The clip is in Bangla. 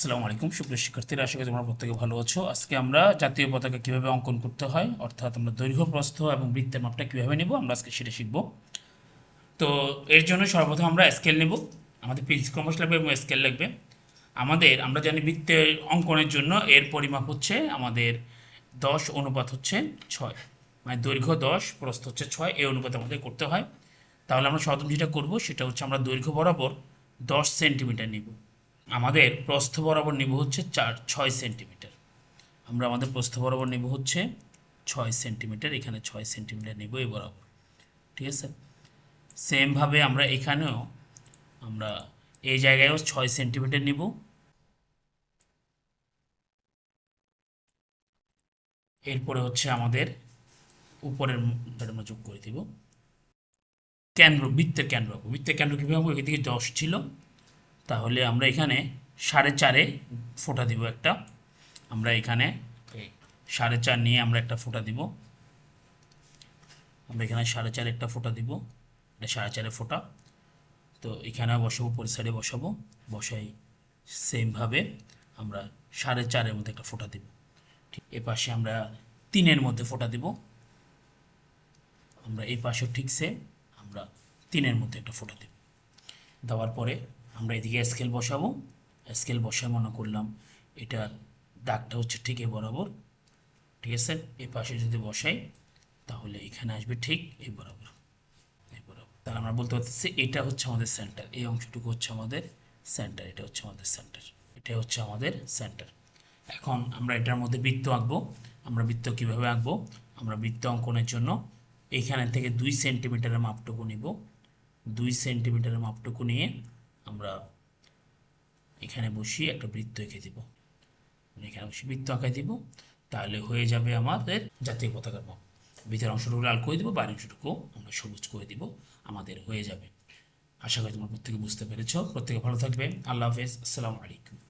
আসসালামু আলাইকুম। সুপ্রিয় শিক্ষার্থীরা, আশা করি তোমরা প্রত্যেকে ভালো আছো। আজকে আমরা জাতীয় পতাকা কীভাবে অঙ্কন করতে হয়, অর্থাৎ আমরা দৈর্ঘ্য, প্রস্থ এবং বৃত্তের মাপটা কীভাবে নেব, আমরা আজকে সেটা শিখব। তো এর জন্য সর্বপ্রথম আমরা স্কেল নেব। আমাদের পিচ কমার্স লাগবে এবং স্কেল লাগবে। আমাদের, আমরা জানি বৃত্তের অঙ্কনের জন্য এর পরিমাপ হচ্ছে আমাদের দশ অনুপাত হচ্ছে ছয়। মানে দৈর্ঘ্য দশ, প্রস্থ হচ্ছে ছয়, এই অনুপাত আমাদের করতে হয়। তাহলে আমরা সর্বপ্রথম যেটা করব, সেটা হচ্ছে আমরা দৈর্ঘ্য বরাবর দশ সেন্টিমিটার নিব। আমাদের প্রস্থ বরাবর নিব হচ্ছে চার, ছয় সেন্টিমিটার। আমরা আমাদের প্রস্থ বরাবর নিব হচ্ছে ছয় সেন্টিমিটার, এখানে ছয় সেন্টিমিটার নিব এই বরাবর। ঠিক আছে? সেমভাবে আমরা এখানেও আমরা এই জায়গায়ও ছয় সেন্টিমিটার নিব। এরপরে হচ্ছে আমাদের উপরের আমরা যোগ করে দিব। কেন্দ্র, বৃত্তের কেন্দ্র বৃত্তের কেন্দ্র কীভাবে এদিকে দশ ছিল। তাহলে আমরা এখানে সাড়ে চারে ফোটা দিব একটা। আমরা এখানে সাড়ে চার নিয়ে আমরা একটা ফোঁটা দিব। আমরা এখানে সাড়ে চারে একটা ফোঁটা দিব। এটা সাড়ে চারে ফোঁটা। তো এখানে বসাবো পরি সাইডে বসাবো। বসাই সেমভাবে আমরা সাড়ে চারের মধ্যে একটা ফোঁটা দিব। ঠিক এ পাশে আমরা তিনের মধ্যে ফোঁটা দিব। আমরা এই পাশেও ঠিক সেম আমরা তিনের মধ্যে একটা ফোটা দেব। দেওয়ার পরে আমরা এদিকে স্কেল বসাবো। স্কেল বসায় মনে করলাম এটা দাগটা হচ্ছে ঠিক এ বরাবর। ঠিক আছে? এ পাশে যদি বসাই, তাহলে এখানে আসবে ঠিক এই বরাবর। এই বরাবর। তাহলে আমরা বলতে পারতেছি এটা হচ্ছে আমাদের সেন্টার এই অংশটুকু হচ্ছে আমাদের সেন্টার এটা হচ্ছে আমাদের সেন্টার এটা হচ্ছে আমাদের সেন্টার এখন আমরা এটার মধ্যে বৃত্ত আঁকবো। আমরা বৃত্ত কীভাবে আঁকবো? আমরা বৃত্ত অঙ্কনের জন্য এইখানে থেকে দুই সেন্টিমিটারের মাপটুকু নিব। দুই সেন্টিমিটারের মাপটুকু নিয়ে আমরা এখানে বসিয়ে একটা বৃত্ত এঁকে দিব। এখানে বসে বৃত্ত আঁকাই দিব। তাহলে হয়ে যাবে আমাদের জাতীয় পতাকার মাপ ভিতরের অংশটুকু লাল করে দিব বাইরের অংশটুকু আমরা সবুজ করে দিব। আমাদের হয়ে যাবে। আশা করি তোমার প্রত্যেকে বুঝতে পেরেছ। প্রত্যেকে ভালো থাকবে আল্লাহ হাফেজ। আসসালামু আলাইকুম।